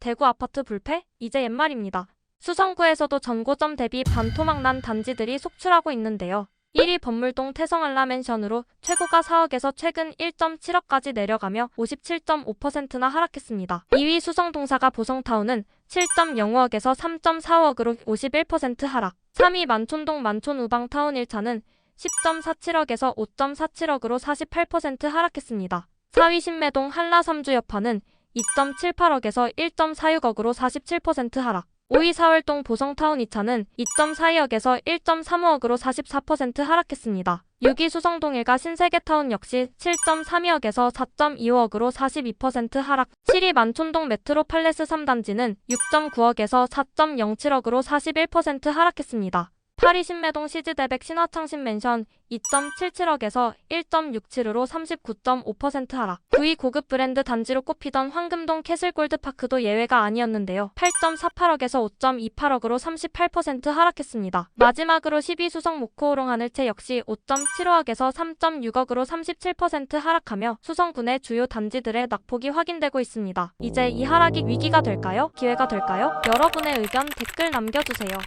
대구 아파트 불패? 이제 옛말입니다. 수성구에서도 전고점 대비 반토막 난 단지들이 속출하고 있는데요. 1위 법물동 태성알라 맨션으로 최고가 4억에서 최근 1.7억까지 내려가며 57.5%나 하락했습니다. 2위 수성동사가 보성타운은 7.05억에서 3.45억으로 51% 하락. 3위 만촌동 만촌우방타운 1차는 10.47억에서 5.47억으로 48% 하락했습니다. 4위 신매동 한라삼주여파는 2.78억에서 1.46억으로 47% 하락. 5위 사월동 보성타운 2차는 2.42억에서 1.35억으로 44% 하락했습니다. 6위 수성동 일가 신세계타운 역시 7.32억에서 4.25억으로 42% 하락. 7위 만촌동 메트로 팔레스 3단지는 6.9억에서 4.07억으로 41% 하락했습니다. 8위 신매동 시즈대백 신화창신 맨션 2.77억에서 1.67으로 39.5% 하락. 9위 고급 브랜드 단지로 꼽히던 황금동 캐슬골드파크도 예외가 아니었는데요. 8.48억에서 5.28억으로 38% 하락했습니다. 마지막으로 10위 수성 모코오롱 하늘채 역시 5.75억에서 3.6억으로 37% 하락하며 수성군의 주요 단지들의 낙폭이 확인되고 있습니다. 이제 이 하락이 위기가 될까요? 기회가 될까요? 여러분의 의견 댓글 남겨주세요.